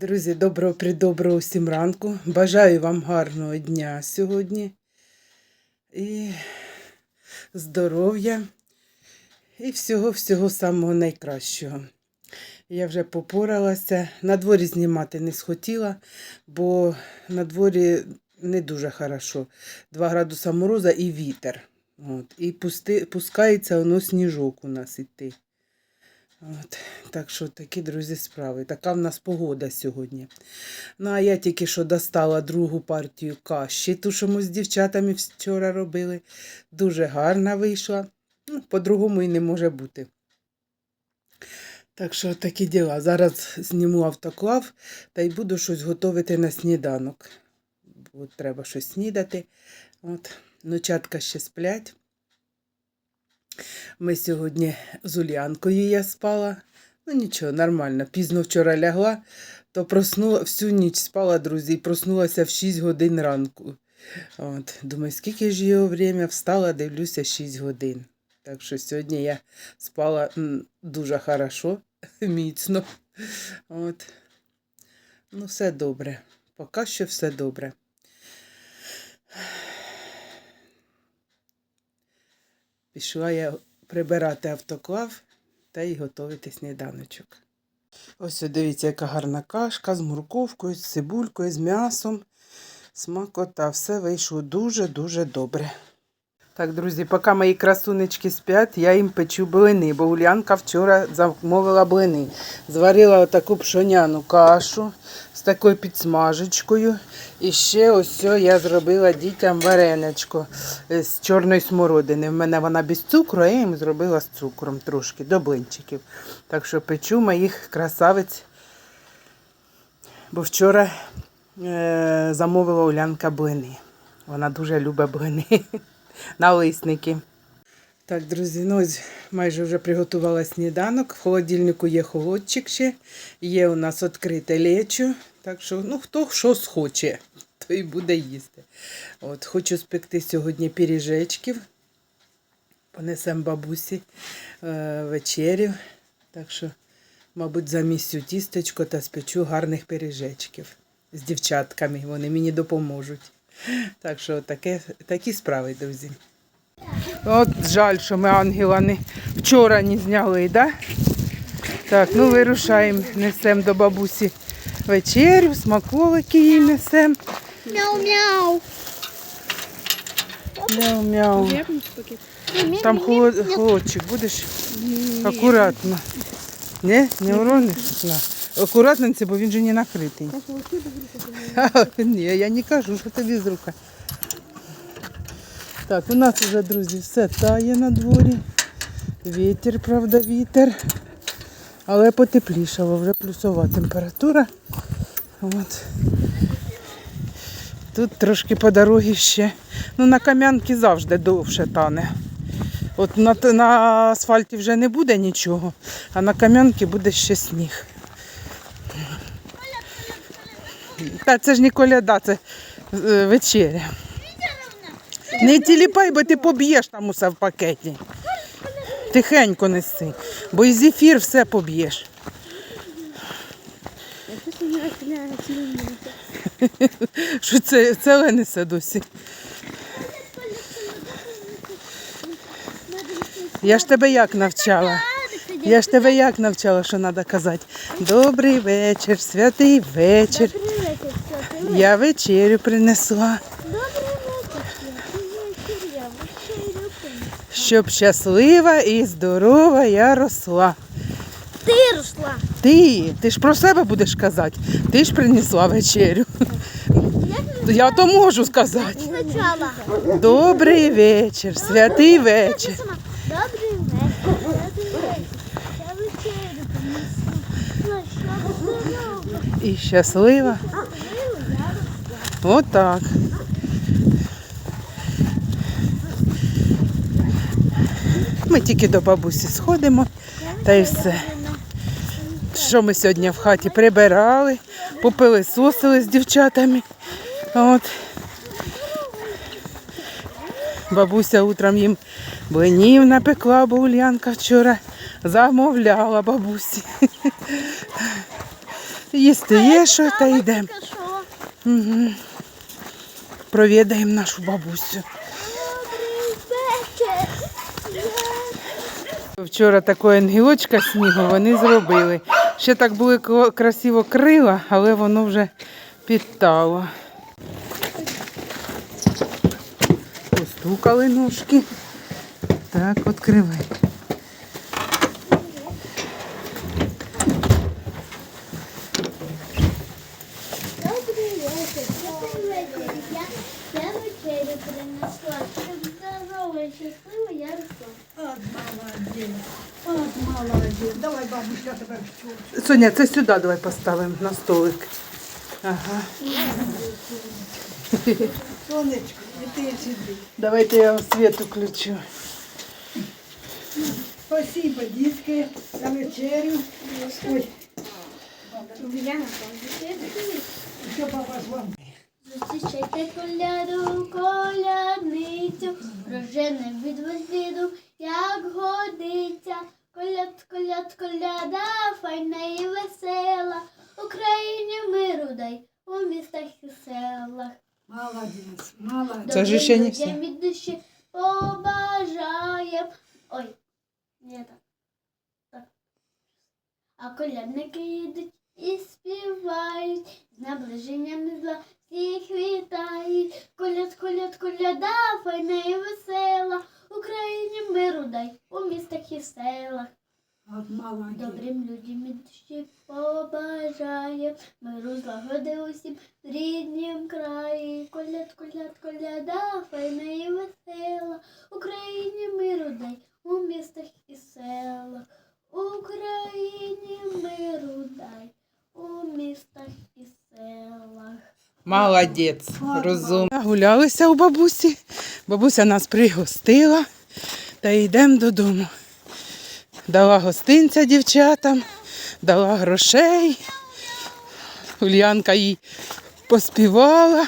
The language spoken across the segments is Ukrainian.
Друзі, доброго придоброго всім ранку. Бажаю вам гарного дня сьогодні. І здоров'я. І всього-всього самого найкращого. Я вже попоралася. На дворі знімати не схотіла, бо на дворі не дуже хорошо. 2 градуса мороза і вітер. От. І пусти, пускається воно сніжок у нас іти. От. Так що такі, друзі, справи. Така в нас погода сьогодні. Ну, а я тільки що достала другу партію каші, ту, що ми з дівчатами вчора робили. Дуже гарна вийшла. Ну, по-другому і не може бути. Так що такі діла. Зараз зніму автоклав та й буду щось готувати на сніданок. Бо треба щось снідати. От. Ночатка ще сплять. Ми сьогодні з Улянкою я спала. Ну нічого, нормально. Пізно вчора лягла, то проснула всю ніч спала, друзі, і проснулася в 6 годин ранку. От, думаю, скільки ж його время встала, дивлюся 6 годин. Так що сьогодні я спала дуже хорошо, міцно. От. Ну, все добре. Поки що все добре. Пішла я прибирати автоклав та й готувати сніданочок. Ось дивіться, яка гарна кашка з морковкою, з цибулькою, з м'ясом. Смакота. Все вийшло дуже-дуже добре. Так, друзі, поки мої красунечки спять, я їм печу блини, бо Улянка вчора замовила блини. Зварила таку пшоняну кашу з такою підсмажечкою. І ще ось я зробила дітям вареничко е, з чорної смородини. В мене вона без цукру, а я їм зробила з цукром трошки до блинчиків. Так що печу моїх красавиць. Бо вчора е, замовила Улянка блини. Вона дуже любить блини. Налисники. Так, друзі, ну ось майже вже приготувала сніданок. В холодильнику є холодчик ще. Є у нас відкрите лечо. Так що, ну, хто що схоче, той буде їсти. От, хочу спекти сьогодні пиріжечків. Понесемо бабусі е, вечерю. Так що, мабуть, замісю тістечко та спечу гарних пиріжечків з дівчатками. Вони мені допоможуть. Так що таке, такі справи, друзі. От жаль, що ми ангела не вчора не зняли, да? Так, ну вирушаємо, несемо до бабусі вечерю, смаколики їй несемо. Мяу-мяу. Мяу-мяу. Там холод, холодчик, будеш акуратно. Не, не урониш? Це, бо він же не накритий. Ні, я не кажу, що тобі з рука. Так, у нас вже, друзі, все тає на дворі. Вітер, правда, вітер. Але потеплішало, вже плюсова температура. От. Тут трошки по дорозі ще. Ну, на кам'янки завжди довше тане. От на, на асфальті вже не буде нічого, а на кам'янки буде ще сніг. Та це ж не коляда, це е, вечеря. Не тіліпай, бо ти поб'єш там усе в пакеті. Тихенько неси, бо і зефір все поб'єш. Що це, це несе досі? Я ж тебе як навчала? Я ж тебе як навчала, що треба казати? Добрий вечір, святий вечір. Я вечерю принесла, щоб щаслива і здорова я росла. Ти росла. Ти, ти ж про себе будеш казати. Ти ж принесла вечерю. Я то можу сказати. Добрий вечір, святий вечір. Добрий вечір. Добрий вечір. Я вечерю принесу. Ну, що здорово. І щаслива. Отак. Ми тільки до бабусі сходимо, та й все. Що ми сьогодні в хаті прибирали, попили сосили з дівчатами. От. Бабуся утром їм блинів напекла, бо Ульянка вчора замовляла бабусі. Їсти є що, та йдемо. Провідаємо нашу бабусю. Вчора такого ангелочка снігу вони зробили. Ще так були красиво крила, але воно вже підтало. Постукали ножки. Так, відкривай. Добрий вечір. Добрий вечір. Я, я вечерю принесла. Щоб здорова, щаслива, я росла. От молодець, от молодець. Давай, бабуся, тебе вчу. Соня, це сюди давай поставимо на столик. Ага. Сонечко, і ти сиди. Давайте я вам світ включу. Спасибо, дітки, за вечерю. Ой, що баба з вами? Зустрічайте коляду, колядницю, рожене від возліду, як годиться. Коляд, коляд, коляда, файна і весела, Україні миру дай у містах і селах. Молодець, молодець. Це ж ще не все. Від душі побажаєм. Ой, не так. так. А колядники їдуть і співають, з наближенням зла всіх вітають. Коляд, коляд, коляда, файна і весела, Україні миру дай у містах і селах. Добрим людям душі побажає, миру злагоди усім в ріднім краї. Коляд, коляд, коляда, файна і весела, Україні миру дай у містах і селах. Україні миру дай у містах і селах. Молодець, розум. Гулялися у бабусі. Бабуся нас пригостила та йдемо додому. Дала гостинця дівчатам, дала грошей. Ульянка їй поспівала.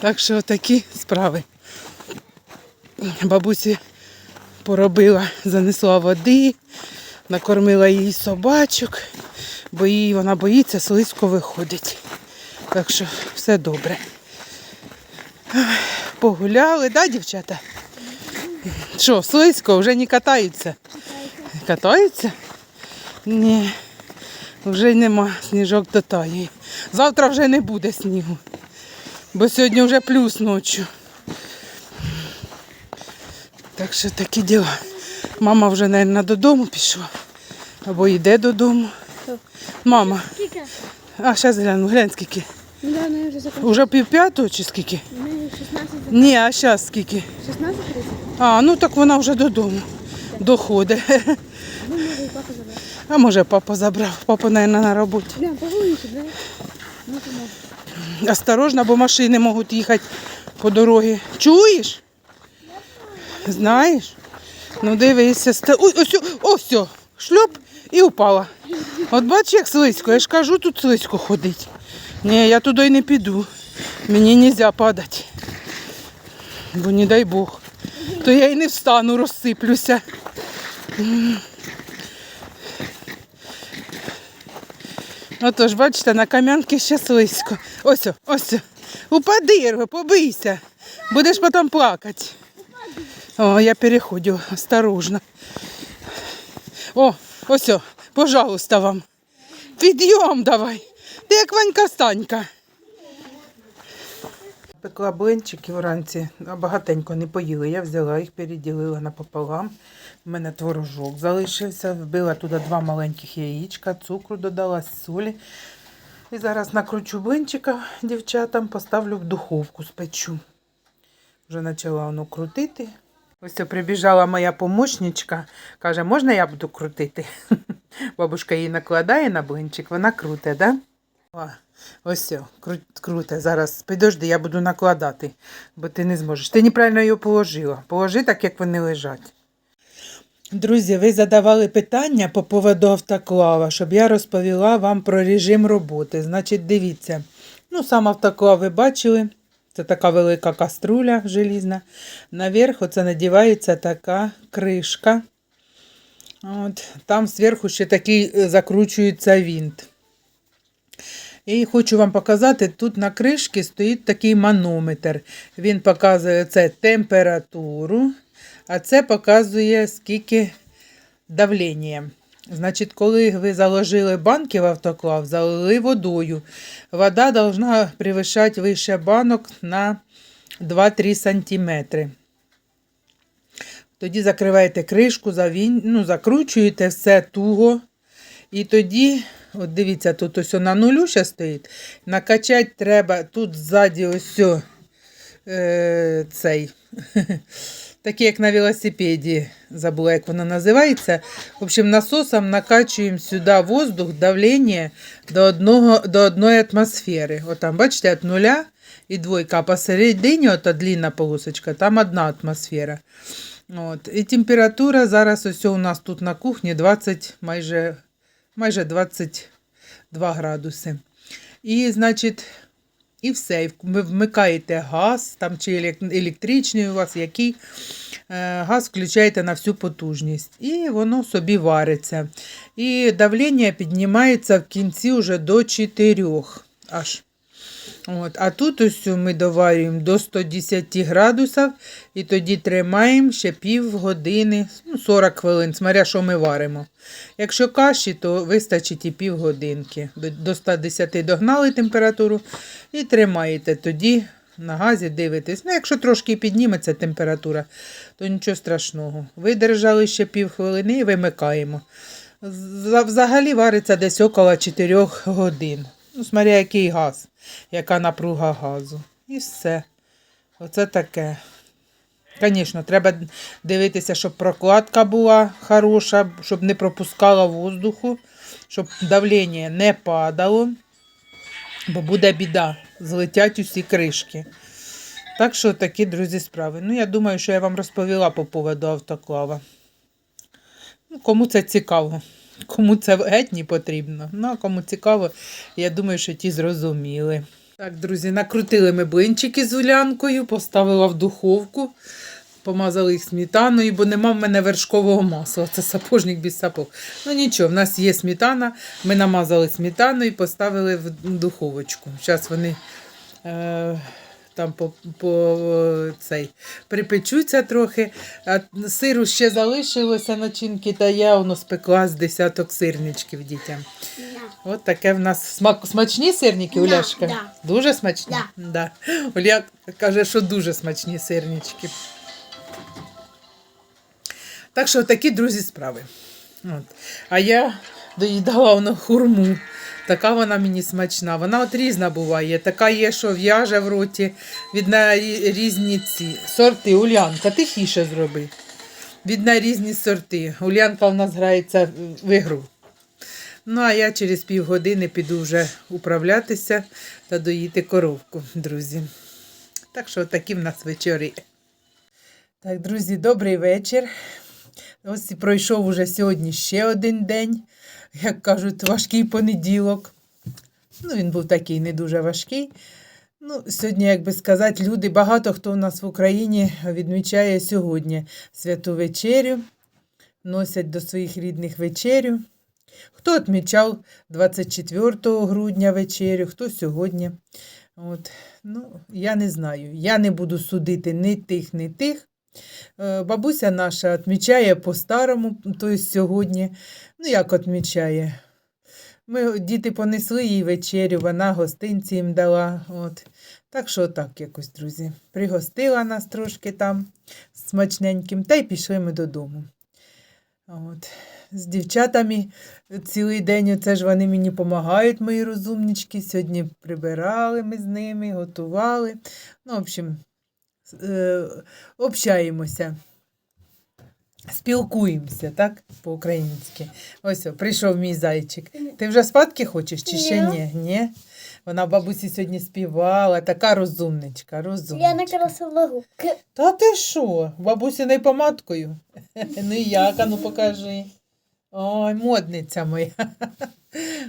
Так що такі справи. Бабусі поробила, занесла води, накормила їй собачок, бо їй вона боїться, слизько виходить. Так що все добре. Погуляли, да, дівчата? Що, слизько, вже не катаються? Катаються? Ні, вже нема, сніжок дотає. Завтра вже не буде снігу, бо сьогодні вже плюс ночі. Так що такі діла. Мама вже, мабуть, додому пішла. Або йде додому. Мама, а зараз гляну, глянь скільки. Ну. Уже пів п'ятого чи скільки? Ми 16 Ні, а зараз скільки? 16 А, ну так вона вже додому доходить. Ну, може, і папа забрав. А може папа забрав. Папа, мабуть, на роботі. Да? Ну, тому. Осторожно, бо машини можуть їхати по дорозі. Чуєш? Знаєш? Ну дивися, ста... Ой, ось, ось, ось, шльоп і упала. От бачиш, як слизько, я ж кажу, тут слизько ходить. Ні, я туди й не піду. Мені не можна падати. Бо не дай Бог. То я й не встану, розсиплюся. Отож, бачите, на кам'янки ще слизько. Ось, ось. Упади, Ірго, побийся. Будеш потім плакати. О, я переходжу, осторожно. О, ось, пожалуйста вам. Підйом давай. Ти як Ванька Станька. Пекла блинчики вранці, а багатенько не поїли. Я взяла їх, переділила напополам. У мене творожок залишився. Вбила туди два маленьких яєчка, цукру додала, солі. І зараз накручу блинчика дівчатам, поставлю в духовку, спечу. Вже почала воно крутити. Ось прибіжала моя помощничка. Каже, можна я буду крутити? Бабушка її накладає на блинчик, вона круте, да? О, ось все, кру- круте. Зараз підожди, я буду накладати, бо ти не зможеш. Ти неправильно її положила. Положи так, як вони лежать. Друзі, ви задавали питання по поводу автоклава, щоб я розповіла вам про режим роботи. Значить, дивіться. Ну, сам автоклав ви бачили. Це така велика каструля желізна. Наверх оце надівається така кришка. От, там зверху ще такий е, закручується вінт. І хочу вам показати, тут на кришці стоїть такий манометр. Він показує це температуру, а це показує скільки давлення. Значить, коли ви заложили банки в автоклав, залили водою. Вода должна превышати вище банок на 2-3 сантиметри. Тоді закриваєте кришку, ну, закручуєте все туго. І тоді, от дивіться, тут ось на нулю ще стоїть. Накачати треба тут ззаді ось е, цей. Такий, як на велосипеді, забула, як воно називається. В общем, насосом накачуємо сюди воздух, давлення до, одного, до одної атмосфери. От там, бачите, від нуля і двойка. Посередині, ота длинна полосочка, там одна атмосфера. От. І температура зараз ось у нас тут на кухні 20, майже, майже 22 градуси. І, значить, і все. Ви вмикаєте газ, там чи електричний у вас, який е, газ включаєте на всю потужність. І воно собі вариться. І давлення піднімається в кінці вже до 4 аж. От. А тут ось ми доварюємо до 110 градусів і тоді тримаємо ще пів години, ну, 40 хвилин, смотря, що ми варимо. Якщо каші, то вистачить і пів годинки. До, до 110 догнали температуру і тримаєте. Тоді на газі дивитесь. Ну, якщо трошки підніметься температура, то нічого страшного. Видержали ще пів хвилини і вимикаємо. Взагалі вариться десь около 4 годин. Ну, смотря який газ, яка напруга газу. І все. Оце таке. Звісно, треба дивитися, щоб прокладка була хороша, щоб не пропускала воздуху, щоб давлення не падало, бо буде біда, злетять усі кришки. Так що такі, друзі, справи. Ну, я думаю, що я вам розповіла по поводу автоклава. Ну, кому це цікаво. Кому це геть не потрібно. Ну, а кому цікаво, я думаю, що ті зрозуміли. Так, друзі, накрутили ми блинчики з улянкою, поставила в духовку, помазали їх сметаною, бо нема в мене вершкового масла. Це сапожник без сапог. Ну нічого, в нас є сметана. Ми намазали сметаною і поставили в духовочку. Зараз вони е, там по, по цей, припечуться трохи. А сиру ще залишилося начинки, та я воно спекла з десяток сирничків дітям. От таке в нас смак... смачні сирники, Да, Уляшка? да. Дуже смачні? Да. Да. Уля каже, що дуже смачні сирнички. Так що такі, друзі, справи. От. А я доїдала воно хурму. Така вона мені смачна. Вона от різна буває. Така є, що в'яже в роті. Відна різні ці сорти. Улянка, тихіше зроби. Відна різні сорти. Улянка в нас грається в ігру. Ну, а я через півгодини піду вже управлятися та доїти коровку, друзі. Так що такі в нас вечори. Так, друзі, добрий вечір. Ось і пройшов уже сьогодні ще один день, як кажуть, важкий понеділок. Ну, він був такий не дуже важкий. Ну, сьогодні, як би сказати, люди, багато хто у нас в Україні відмічає сьогодні святу вечерю, носять до своїх рідних вечерю. Хто відмічав 24 грудня вечерю, хто сьогодні. От. Ну, я не знаю. Я не буду судити ні тих, ні тих. Е, Бабуся наша відмічає по-старому, тобто сьогодні. Ну, як відмічає? Ми, діти понесли їй вечерю, вона гостинці їм дала. От. Так що так якось, друзі. Пригостила нас трошки там смачненьким, та й пішли ми додому. От. З дівчатами цілий день оце ж вони мені допомагають, мої розумнички. Сьогодні прибирали ми з ними, готували. Ну, в общем, е, общаємося. Спілкуємося, так? По-українськи. Ось, о, прийшов мій зайчик. Ти вже спадки хочеш чи ще ні? Ні? Вона бабусі сьогодні співала, така розумничка, розумничка. Я накрасила руки. Та ти що? Бабусіною помадкою? Ну як, а ну покажи. Ой, модниця моя.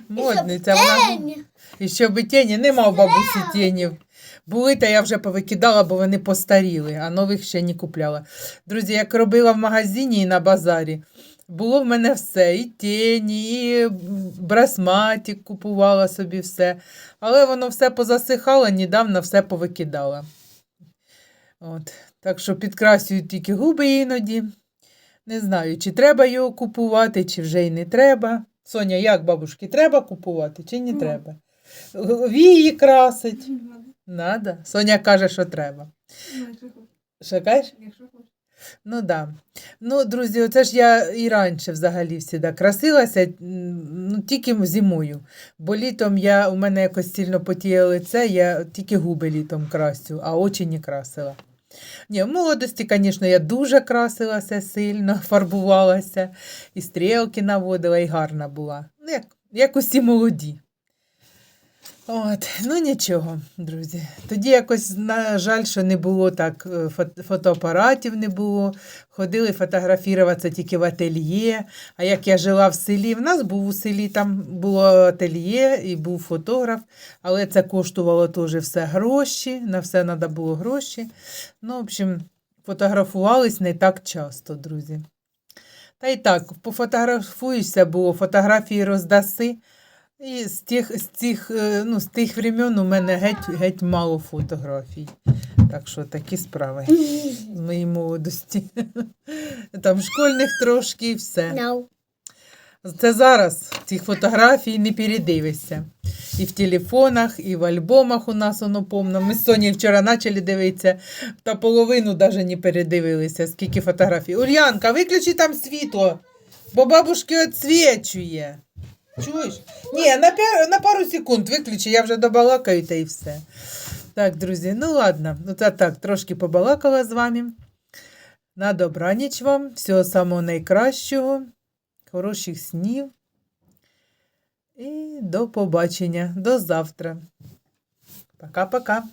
Модниця. Вона... І щоб і тіні, нема в бабусі тінів. Були, та я вже повикидала, бо вони постаріли, а нових ще не купляла. Друзі, як робила в магазині і на базарі, Було в мене все. І тіні, і брасматик купувала собі все. Але воно все позасихало, недавно все повикидала. От. Так що підкрасюю тільки губи іноді. Не знаю, чи треба його купувати, чи вже й не треба. Соня, як бабушки, треба купувати чи не Ну. треба? Вії красить. Надо. Соня каже, що треба. Що кажеш? Ну да. Ну, друзі, оце ж я і раніше взагалі всіда красилася, ну, тільки зимою. Бо літом я, у мене якось сильно потіє лице, я тільки губи літом красю, а очі не красила. Ні, в молодості, звісно, я дуже красилася сильно, фарбувалася, і стрілки наводила, і гарна була. Ну, як, як усі молоді. От, ну нічого, друзі. Тоді якось, на жаль, що не було так, е, фотоапаратів не було. Ходили фотографуватися тільки в ательє. А як я жила в селі, в нас був у селі, там було ательє і був фотограф, але це коштувало теж все гроші, на все треба було гроші. Ну, в общем, фотографувались не так часто, друзі. Та й так, пофотографуюся, бо фотографії роздаси. І з тих, з тих, е, ну, з тих времен у мене геть, геть мало фотографій. Так що такі справи з моєї молодості. Там школьних трошки і все. No. Це зараз цих фотографій не передивишся. І в телефонах, і в альбомах у нас воно повно. Ми з Соні вчора почали дивитися, та половину навіть не передивилися, скільки фотографій. Ульянка, виключи там світло, бо бабушки відсвічує. Чуєш? Ні, на, пя- на пару секунд виключи, я вже добалакаю та і все. Так, друзі, ну ладно, ну та так, трошки побалакала з вами. На добраніч вам, всього самого найкращого, хороших снів. І до побачення, до завтра. Пока-пока.